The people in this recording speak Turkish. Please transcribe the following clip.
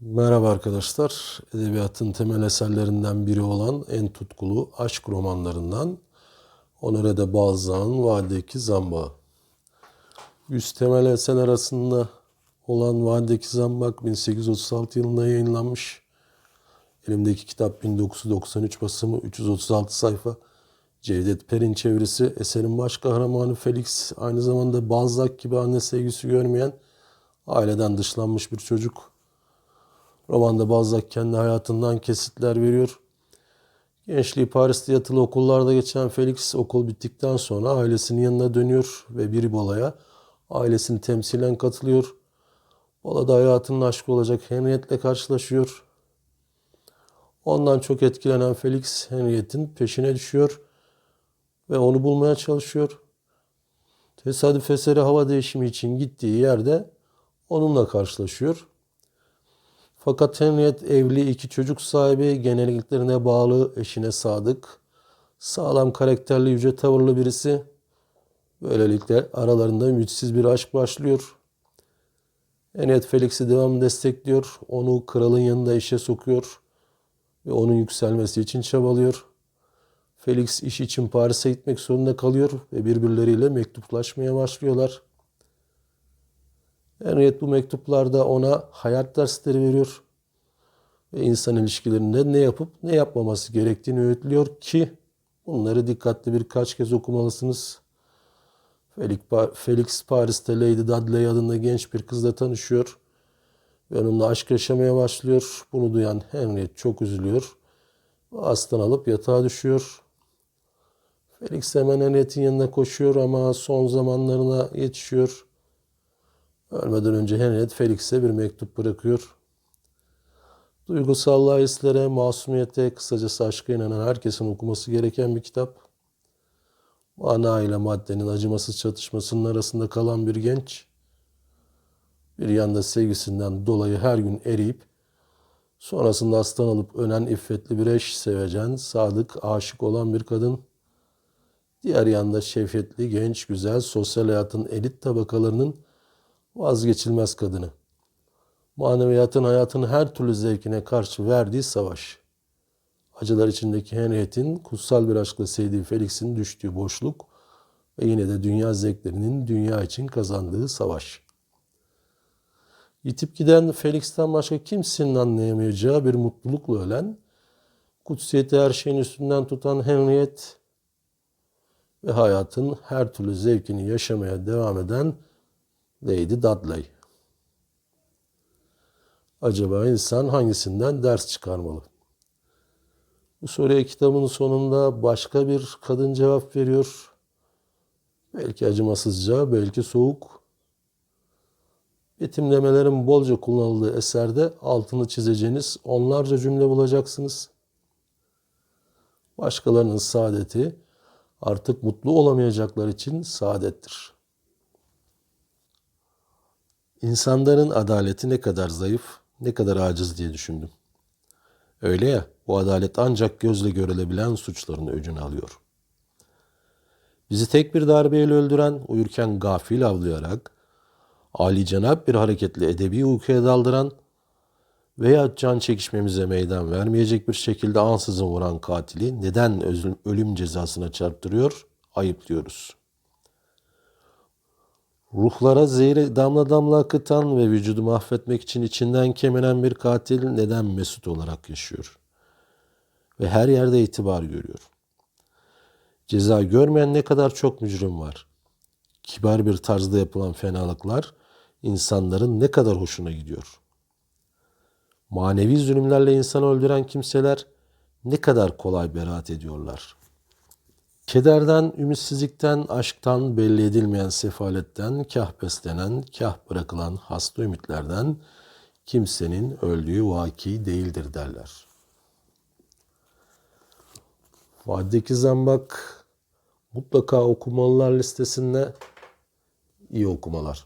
Merhaba arkadaşlar. Edebiyatın temel eserlerinden biri olan en tutkulu aşk romanlarından Honoré de Balzac'ın Valideki Zamba. Yüz temel eser arasında olan Valideki Zambak 1836 yılında yayınlanmış. Elimdeki kitap 1993 basımı 336 sayfa. Cevdet Per'in çevirisi eserin baş kahramanı Felix aynı zamanda Balzac gibi anne sevgisi görmeyen aileden dışlanmış bir çocuk. Romanda Balzac kendi hayatından kesitler veriyor. Gençliği Paris'te yatılı okullarda geçen Felix okul bittikten sonra ailesinin yanına dönüyor ve bir balaya ailesini temsilen katılıyor. Balada hayatının aşkı olacak Henriette'le karşılaşıyor. Ondan çok etkilenen Felix Henriette'in peşine düşüyor ve onu bulmaya çalışıyor. Tesadüf eseri hava değişimi için gittiği yerde onunla karşılaşıyor. Fakat Henriette evli iki çocuk sahibi, geneliklerine bağlı, eşine sadık, sağlam karakterli, yüce tavırlı birisi. Böylelikle aralarında ümitsiz bir aşk başlıyor. Henriette Felix'i devamlı destekliyor, onu kralın yanında işe sokuyor ve onun yükselmesi için çabalıyor. Felix iş için Paris'e gitmek zorunda kalıyor ve birbirleriyle mektuplaşmaya başlıyorlar. Henriette bu mektuplarda ona hayat dersleri veriyor ve insan ilişkilerinde ne yapıp ne yapmaması gerektiğini öğütlüyor ki bunları dikkatli birkaç kez okumalısınız. Felix, Paris'te Lady Dudley adında genç bir kızla tanışıyor ve onunla aşk yaşamaya başlıyor. Bunu duyan Henriette çok üzülüyor aslan alıp yatağa düşüyor. Felix hemen Henriette'in yanına koşuyor ama son zamanlarına yetişiyor. Ölmeden önce Henriette Felix'e bir mektup bırakıyor. Duygusal hislere, masumiyete, kısacası aşka inanan herkesin okuması gereken bir kitap. Mana ile maddenin acımasız çatışmasının arasında kalan bir genç, bir yanda sevgisinden dolayı her gün eriyip, sonrasında aslan alıp ölen iffetli bir eş, sevecen, sadık, aşık olan bir kadın, diğer yanda şefkatli, genç, güzel, sosyal hayatın elit tabakalarının vazgeçilmez kadını. Maneviyatın hayatın her türlü zevkine karşı verdiği savaş. Acılar içindeki Henriette'in kutsal bir aşkla sevdiği Felix'in düştüğü boşluk ve yine de dünya zevklerinin dünya için kazandığı savaş. Yitip giden Felix'ten başka kimsenin anlayamayacağı bir mutlulukla ölen, kutsiyeti her şeyin üstünden tutan Henriette ve hayatın her türlü zevkini yaşamaya devam eden Lady Dudley. Acaba insan hangisinden ders çıkarmalı? Bu soruya kitabın sonunda başka bir kadın cevap veriyor. Belki acımasızca, belki soğuk. Betimlemelerin bolca kullanıldığı eserde altını çizeceğiniz onlarca cümle bulacaksınız. Başkalarının saadeti artık mutlu olamayacaklar için saadettir. İnsanların adaleti ne kadar zayıf, ne kadar aciz diye düşündüm. Öyle ya, bu adalet ancak gözle görülebilen suçların öcünü alıyor. Bizi tek bir darbeyle öldüren, uyurken gafil avlayarak, Ali cenap bir hareketle edebi uykuya daldıran veya can çekişmemize meydan vermeyecek bir şekilde ansızın vuran katili neden ölüm cezasına çarptırıyor, ayıplıyoruz. Ruhlara zehri damla damla akıtan ve vücudu mahvetmek için içinden keminen bir katil neden mesut olarak yaşıyor? Ve her yerde itibar görüyor. Ceza görmeyen ne kadar çok mücrim var. Kibar bir tarzda yapılan fenalıklar insanların ne kadar hoşuna gidiyor. Manevi zulümlerle insanı öldüren kimseler ne kadar kolay beraat ediyorlar. Kederden, ümitsizlikten, aşktan, belli edilmeyen sefaletten, kah beslenen, kah bırakılan hasta ümitlerden kimsenin öldüğü vaki değildir derler. Vadideki Zambak mutlaka okumalılar listesinde iyi okumalar.